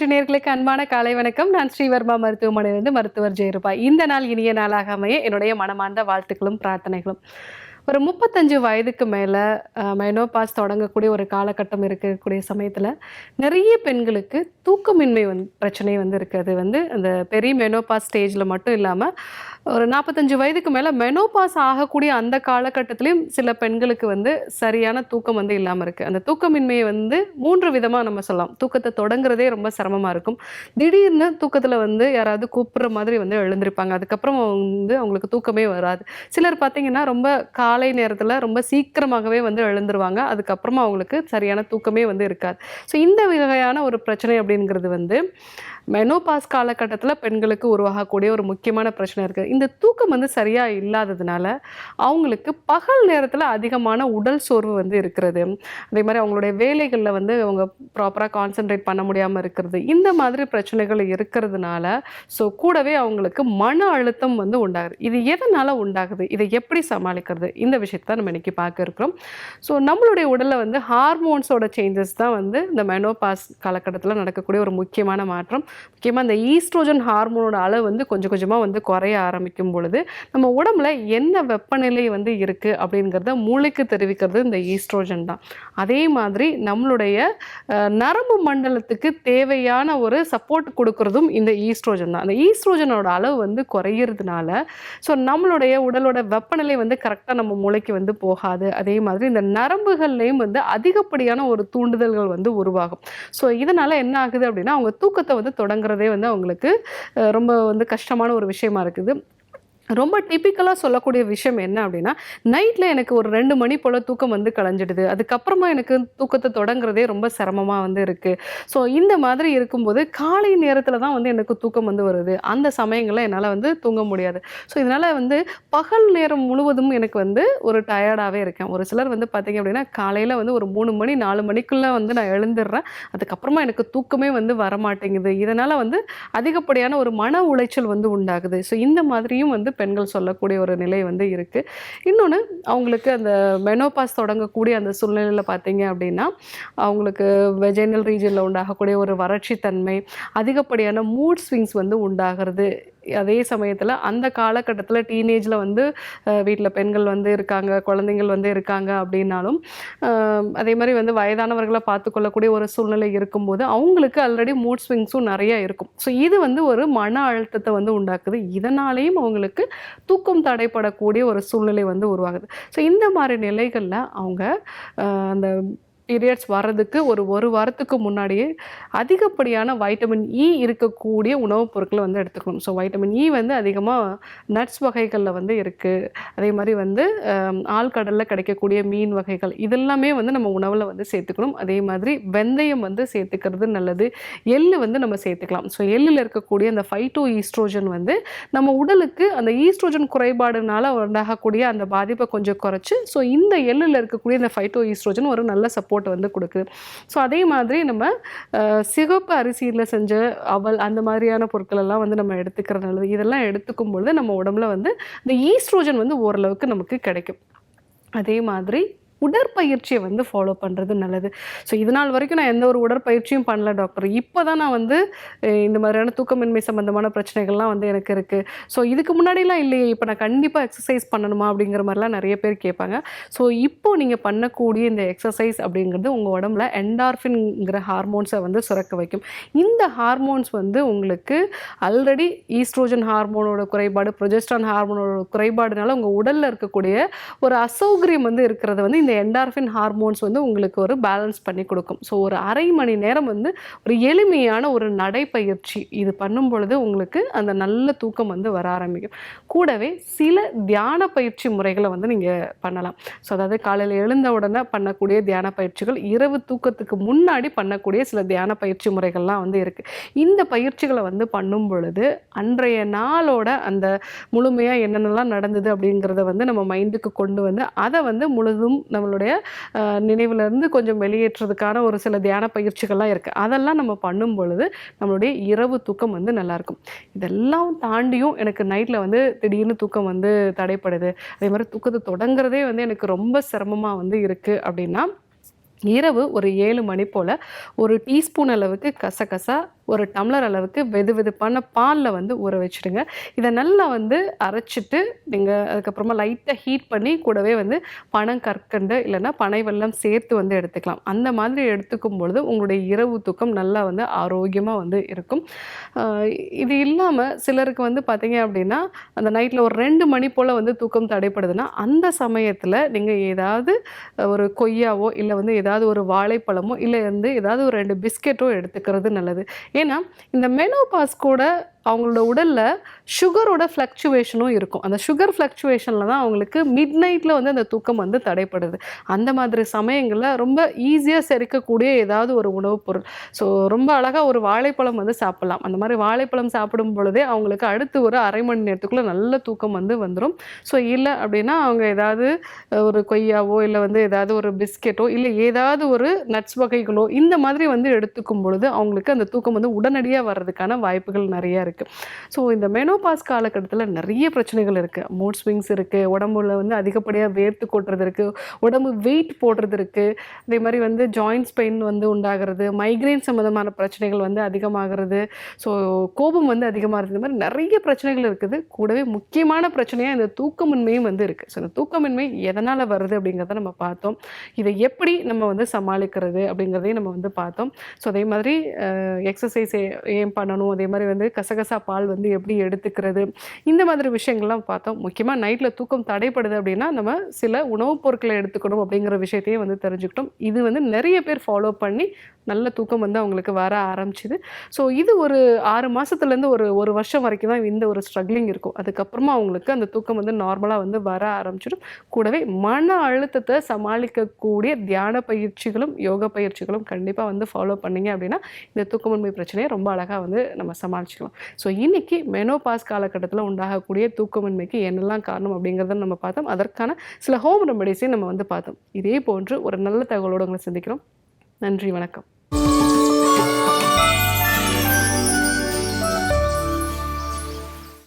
நிகழ்ச்சி நேர்களுக்கு அன்பான காலை வணக்கம். நான் ஸ்ரீவர்மா மருத்துவமனையிலிருந்து மருத்துவர் ஜெயருபா. இந்த நாள் இனிய நாளாக அமைய என்னுடைய மனமார்ந்த வாழ்த்துக்களும் பிரார்த்தனைகளும். ஒரு முப்பத்தஞ்சு வயதுக்கு மேலே மைனோபாஸ் தொடங்கக்கூடிய ஒரு காலகட்டம் இருக்கக்கூடிய சமயத்தில் நிறைய பெண்களுக்கு தூக்கமின்மை வந்து பிரச்சனை வந்து இருக்குது அது வந்து அந்த பெரிய மெனோபாஸ் ஸ்டேஜில் மட்டும் இல்லாமல் ஒரு நாற்பத்தஞ்சு வயதுக்கு மேலே மெனோபாஸ் ஆகக்கூடிய அந்த காலகட்டத்திலையும் சில பெண்களுக்கு வந்து சரியான தூக்கம் வந்து இல்லாமல் இருக்குது அந்த தூக்கமின்மையை வந்து மூன்று விதமாக நம்ம சொல்லலாம். தூக்கத்தை தொடங்குறதே ரொம்ப சிரமமாக இருக்கும். திடீர்னு தூக்கத்தில் வந்து யாராவது கூப்பிட்ற மாதிரி வந்து எழுந்திருப்பாங்க. அதுக்கப்புறம் வந்து அவங்களுக்கு தூக்கமே வராது. சிலர் பார்த்திங்கன்னா ரொம்ப காலை நேரத்தில் ரொம்ப சீக்கிரமாகவே வந்து எழுந்துருவாங்க. அதுக்கப்புறமா அவங்களுக்கு சரியான தூக்கமே வந்து இருக்காது. ஸோ இந்த வகையான ஒரு பிரச்சனை அப்படிங்கிறது வந்து மெனோபாஸ் காலகட்டத்தில் பெண்களுக்கு உருவாகக்கூடிய ஒரு முக்கியமான பிரச்சனை இருக்குது இந்த தூக்கம் வந்து சரியாக இல்லாததுனால அவங்களுக்கு பகல் நேரத்தில் அதிகமான உடல் சோர்வு வந்து இருக்கிறது. அதே மாதிரி அவங்களுடைய வேலைகளில் வந்து அவங்க ப்ராப்பராக கான்சென்ட்ரேட் பண்ண முடியாமல் இருக்கிறது. இந்த மாதிரி பிரச்சனைகள் இருக்கிறதுனால ஸோ கூடவே அவங்களுக்கு மன அழுத்தம் வந்து உண்டாகுது. இது எதனால் உண்டாகுது? இதை எப்படி சமாளிக்கிறது? இந்த விஷயத்தை நம்ம இன்னைக்கு பார்க்க இருக்கிறோம். ஸோ நம்மளுடைய உடலில் வந்து ஹார்மோன்ஸோட சேஞ்சஸ் தான் வந்து இந்த மெனோபாஸ் காலகட்டத்தில் நடக்கக்கூடிய ஒரு முக்கியமான மாற்றம். முக்கியமாக இந்த ஈஸ்ட்ரோஜன் ஹார்மோனோட அளவு வந்து கொஞ்சம் கொஞ்சமாக வந்து குறைய ஆரம்பிக்கும் பொழுது நம்ம உடம்புல என்ன வெப்பநிலை வந்து இருக்குது அப்படிங்கிறத மூளைக்கு தெரிவிக்கிறது இந்த ஈஸ்ட்ரோஜன் தான். அதே மாதிரி நம்மளுடைய நரம்பு மண்டலத்துக்கு தேவையான ஒரு சப்போர்ட் கொடுக்கறதும் இந்த ஈஸ்ட்ரோஜன் தான். அந்த ஈஸ்ட்ரோஜனோட அளவு வந்து குறையிறதுனால ஸோ நம்மளுடைய உடலோட வெப்பநிலை வந்து கரெக்டாக நம்ம மூளைக்கு வந்து போகாது. அதே மாதிரி இந்த நரம்புகள்லேயும் வந்து அதிகப்படியான ஒரு தூண்டுதல்கள் வந்து உருவாகும். ஸோ இதனால் என்ன ஆகுது அப்படின்னா அவங்க தூக்கத்தை வந்து தொடங்குறதே வந்து அவங்களுக்கு ரொம்ப வந்து கஷ்டமான ஒரு விஷயமா இருக்குது. ரொம்ப டிப்பிக்கலாக சொல்லக்கூடிய விஷயம் என்ன அப்படின்னா நைட்டில் எனக்கு ஒரு ரெண்டு மணி போல் தூக்கம் வந்து கலைஞ்சிடுது. அதுக்கப்புறமா எனக்கு தூக்கத்தை தொடங்குறதே ரொம்ப சிரமமாக வந்து இருக்குது ஸோ இந்த மாதிரி இருக்கும்போது காலை நேரத்தில் தான் வந்து எனக்கு தூக்கம் வந்து வருது. அந்த சமயங்களில் என்னால் வந்து தூங்க முடியாது. ஸோ இதனால் வந்து பகல் நேரம் முழுவதும் எனக்கு வந்து ஒரு டயர்டாகவே இருக்கேன். ஒரு சிலர் வந்து பார்த்திங்க அப்படின்னா காலையில் வந்து ஒரு மூணு மணி நாலு மணிக்குள்ளே வந்து நான் எழுந்துடுறேன். அதுக்கப்புறமா எனக்கு தூக்கமே வந்து வரமாட்டேங்குது. இதனால் வந்து அதிகப்படியான ஒரு மன உளைச்சல் வந்து உண்டாகுது. ஸோ இந்த மாதிரியும் வந்து பெண்கள் சொல்லக்கூடிய ஒரு நிலை வந்து இருக்குது இன்னொன்று அவங்களுக்கு அந்த மெனோபாஸ் தொடங்கக்கூடிய அந்த சூழ்நிலையில் பார்த்தீங்க அப்படின்னா அவங்களுக்கு வெஜைனல் ரீஜனில் உண்டாகக்கூடிய ஒரு வறட்சி தன்மை அதிகப்படியான மூட் ஸ்விங்ஸ் வந்து உண்டாகிறது. அதே சமயத்தில் அந்த காலகட்டத்தில் டீனேஜில் வந்து வீட்டில் பெண்கள் வந்து இருக்காங்க குழந்தைங்கள் வந்து இருக்காங்க அப்படின்னாலும் அதே மாதிரி வந்து வயதானவர்களை பார்த்துக்கொள்ளக்கூடிய ஒரு சூழ்நிலை இருக்கும்போது அவங்களுக்கு ஆல்ரெடி மூட் ஸ்விங்ஸும் நிறையா இருக்கும். ஸோ இது வந்து ஒரு மன அழுத்தத்தை வந்து உண்டாக்குது. இதனாலேயும் அவங்களுக்கு தூக்கம் தடைப்படக்கூடிய ஒரு சூழ்நிலை வந்து உருவாகுது. ஸோ இந்த மாதிரி நிலைகளில் அவங்க அந்த பீரியட்ஸ் வர்றதுக்கு ஒரு ஒரு வாரத்துக்கு முன்னாடியே அதிகப்படியான வைட்டமின் இ e இருக்கக்கூடிய உணவுப் பொருட்களை வந்து எடுத்துக்கணும். ஸோ வைட்டமின் இ வந்து அதிகமாக நட்ஸ் வகைகளில் வந்து இருக்குது அதே மாதிரி வந்து ஆழ்கடலில் கிடைக்கக்கூடிய மீன் வகைகள் இதெல்லாமே வந்து நம்ம உணவில் வந்து சேர்த்துக்கணும். அதே மாதிரி வெந்தயம் வந்து சேர்த்துக்கிறது நல்லது. எள்ளு வந்து நம்ம சேர்த்துக்கலாம். ஸோ எள்ளில் இருக்கக்கூடிய அந்த ஃபைட்டோ ஈஸ்ட்ரோஜன் வந்து நம்ம உடலுக்கு அந்த ஈஸ்ட்ரோஜன் குறைபாடுனால உண்டாகக்கூடிய அந்த பாதிப்பை கொஞ்சம் குறைச்சி ஸோ இந்த எள்ளில் இருக்கக்கூடிய அந்த ஃபைட்டோ ஈஸ்ட்ரோஜன் ஒரு நல்ல சப்போர்ட் வந்து கொடுக்குது. ஸோ அதே மாதிரி நம்ம சிகப்பு அரிசியில் செஞ்ச அவல் அந்த மாதிரியான பொருட்கள் எல்லாம் வந்து நம்ம எடுத்துக்கிறது நல்லது. இதெல்லாம் எடுத்துக்கும் பொழுது நம்ம உடம்புல வந்து இந்த ஈஸ்ட்ரோஜன் வந்து ஓரளவுக்கு நமக்கு கிடைக்கும். அதே மாதிரி உடற்பயிற்சியை வந்து ஃபாலோ பண்ணுறது நல்லது. ஸோ இது நாள் வரைக்கும் நான் எந்த ஒரு உடற்பயிற்சியும் பண்ணல டாக்டர் இப்போ தான் நான் வந்து இந்த மாதிரியான தூக்கமின்மை சம்மந்தமான பிரச்சனைகள்லாம் வந்து எனக்கு இருக்குது ஸோ இதுக்கு முன்னாடிலாம் இல்லையே இப்போ நான் கண்டிப்பாக எக்ஸசைஸ் பண்ணணுமா அப்படிங்கிற மாதிரிலாம் நிறைய பேர் கேட்பாங்க. ஸோ இப்போ நீங்கள் பண்ணக்கூடிய இந்த எக்ஸசைஸ் அப்படிங்கிறது உங்கள் உடம்புல என்டார்ஃபின்ங்கிற ஹார்மோன்ஸை வந்து சுரக்க வைக்கும். இந்த ஹார்மோன்ஸ் வந்து உங்களுக்கு ஆல்ரெடி ஈஸ்ட்ரோஜன் ஹார்மோனோட குறைபாடு ப்ரொஜெஸ்ட்ரான் ஹார்மோனோட குறைபாடுனால உங்கள் உடலில் இருக்கக்கூடிய ஒரு அசௌகரியம் வந்து இருக்கிறத வந்து இந்த என்டார்ஃபின் ஹார்மோன்ஸ் வந்து உங்களுக்கு ஒரு பேலன்ஸ் பண்ணி கொடுக்கும். ஸோ ஒரு அரை மணி நேரம் வந்து ஒரு எளிமையான ஒரு நடைப்பயிற்சி இது பண்ணும் பொழுது உங்களுக்கு அந்த நல்ல தூக்கம் வந்து வர ஆரம்பிக்கும். கூடவே சில தியான பயிற்சி முறைகளை வந்து நீங்கள் பண்ணலாம். ஸோ அதாவது காலையில் எழுந்த உடனே பண்ணக்கூடிய தியான பயிற்சிகள் இரவு தூக்கத்துக்கு முன்னாடி பண்ணக்கூடிய சில தியான பயிற்சி முறைகள்லாம் வந்து இருக்குது இந்த பயிற்சிகளை வந்து பண்ணும் பொழுது அன்றைய நாளோட அந்த முழுமையாக என்னென்னலாம் நடந்தது அப்படிங்கிறத வந்து நம்ம மைண்டுக்கு கொண்டு வந்து அதை வந்து முழுதும் நம்மளுடைய நினைவுலேருந்து கொஞ்சம் வெளியேற்றுறதுக்கான ஒரு சில தியான பயிற்சிகள்லாம் இருக்குது அதெல்லாம் நம்ம பண்ணும் பொழுது நம்மளுடைய இரவு தூக்கம் வந்து நல்லாயிருக்கும் இதெல்லாம் தாண்டியும் எனக்கு நைட்டில் வந்து திடீர்னு தூக்கம் வந்து தடைப்படுது. அதே மாதிரி தூக்கத்தை தொடங்குறதே வந்து எனக்கு ரொம்ப சிரமமாக வந்து இருக்குது அப்படின்னா இரவு ஒரு ஏழு மணி போல் ஒரு டீஸ்பூன் அளவுக்கு கசகசா ஒரு டம்ளர் அளவுக்கு வெது வெதுப்பான பாலில் வந்து ஊற வச்சுடுங்க. இதை நல்லா வந்து அரைச்சிட்டு நீங்கள் அதுக்கப்புறமா லைட்டாக ஹீட் பண்ணி கூடவே வந்து பனங்கற்கண்டு இல்லைன்னா பனை வெள்ளம் சேர்த்து வந்து எடுத்துக்கலாம். அந்த மாதிரி எடுத்துக்கும் பொழுது உங்களுடைய இரவு தூக்கம் நல்லா வந்து ஆரோக்கியமாக வந்து இருக்கும். இது இல்லாமல் சிலருக்கு வந்து பார்த்தீங்க அப்படின்னா அந்த நைட்டில் ஒரு ரெண்டு மணி போல் வந்து தூக்கம் தடைப்படுதுன்னா அந்த சமயத்தில் நீங்கள் ஏதாவது ஒரு கொய்யாவோ இல்லை வந்து ஏதாவது ஒரு வாழைப்பழமோ இல்லை வந்து ஏதாவது ஒரு ரெண்டு பிஸ்கெட்டோ எடுத்துக்கிறது நல்லது. ஏன்னா இந்த மெனோபாஸ் கூட அவங்களோட உடலில் சுகரோட ஃப்ளக்சுவேஷனும் இருக்கும். அந்த சுகர் ஃப்ளக்சுவேஷனில் தான் அவங்களுக்கு மிட் நைட்டில் வந்து அந்த தூக்கம் வந்து தடைப்படுது. அந்த மாதிரி சமயங்களில் ரொம்ப ஈஸியாக செரிக்கக்கூடிய ஏதாவது ஒரு உணவுப் பொருள். ஸோ ரொம்ப அழகாக ஒரு வாழைப்பழம் வந்து சாப்பிட்லாம். அந்த மாதிரி வாழைப்பழம் சாப்பிடும் பொழுதே அவங்களுக்கு அடுத்து ஒரு அரை மணி நேரத்துக்குள்ளே நல்ல தூக்கம் வந்து வந்துடும் ஸோ இல்லை அப்படின்னா அவங்க ஏதாவது ஒரு கொய்யாவோ இல்லை வந்து ஏதாவது ஒரு பிஸ்கெட்டோ இல்லை ஏதாவது ஒரு நட்ஸ் வகைகளோ இந்த மாதிரி வந்து எடுத்துக்கும் பொழுது அவங்களுக்கு அந்த தூக்கம் வந்து உடனடியாக வர்றதுக்கான வாய்ப்புகள் நிறைய இருக்குது ஸோ இந்த மெனோபாஸ் காலகட்டத்தில் நிறைய பிரச்சனைகள் இருக்குது மூட் ஸ்விங்ஸ் இருக்குது உடம்புல வந்து அதிகப்படியாக வேர்த்து கொட்டுறது இருக்குது உடம்பு வெயிட் போடுறது இருக்குது அதே மாதிரி வந்து ஜாயின்ஸ் பெயின் வந்து உண்டாகிறது மைக்ரைன் சம்மந்தமான பிரச்சனைகள் வந்து அதிகமாகிறது. ஸோ கோபம் வந்து அதிகமாக இருக்குது. இந்த மாதிரி நிறைய பிரச்சனைகள் இருக்குது. கூடவே முக்கியமான பிரச்சனையாக இந்த தூக்கமின்மையும் வந்து இருக்குது ஸோ இந்த தூக்கமின்மை எதனால் வருது அப்படிங்கிறத நம்ம பார்த்தோம். இதை எப்படி நம்ம வந்து சமாளிக்கிறது அப்படிங்கிறதையும் நம்ம வந்து பார்த்தோம். ஸோ அதே மாதிரி எக்ஸசைஸ் ஏன் பண்ணணும்? அதே மாதிரி வந்து கசகசா பால் வந்து எப்படி எடுத்துக்கிறது? இந்த மாதிரி விஷயங்கள்லாம் பார்த்தோம். முக்கியமாக நைட்டில் தூக்கம் தடைப்படுது அப்படின்னா நம்ம சில உணவுப் பொருட்களை எடுத்துக்கணும் அப்படிங்கிற விஷயத்தையும் வந்து தெரிஞ்சுக்கிட்டோம். இது வந்து நிறைய பேர் ஃபாலோ பண்ணி நல்ல தூக்கம் வந்து அவங்களுக்கு வர ஆரம்பிச்சுது. ஸோ இது ஒரு ஆறு மாதத்துலேருந்து ஒரு ஒரு வருஷம் வரைக்கும் தான் இந்த ஒரு ஸ்ட்ரகிளிங் இருக்கும். அதுக்கப்புறமா அவங்களுக்கு அந்த தூக்கம் வந்து நார்மலாக வந்து வர ஆரம்பிச்சிடும். கூடவே மன அழுத்தத்தை சமாளிக்கக்கூடிய தியான பயிற்சிகளும் யோக பயிற்சிகளும் கண்டிப்பாக வந்து ஃபாலோ பண்ணீங்க அப்படின்னா இந்த தூக்கமின்மை பிரச்சனையை ரொம்ப அழகாக வந்து நம்ம சமாளிச்சுக்கலாம். ஸோ இன்னைக்கு மெனோபாஸ் காலகட்டத்தில் உண்டாகக்கூடிய தூக்கமின்மைக்கு என்னெல்லாம் காரணம் அப்படிங்கிறத நம்ம பார்த்தோம். அதற்கான சில ஹோம் ரெமடிஸையும் நம்ம வந்து பார்த்தோம். இதே போன்று ஒரு நல்ல தகவலோடு உங்களை சந்திக்கிறோம். நன்றி வணக்கம்.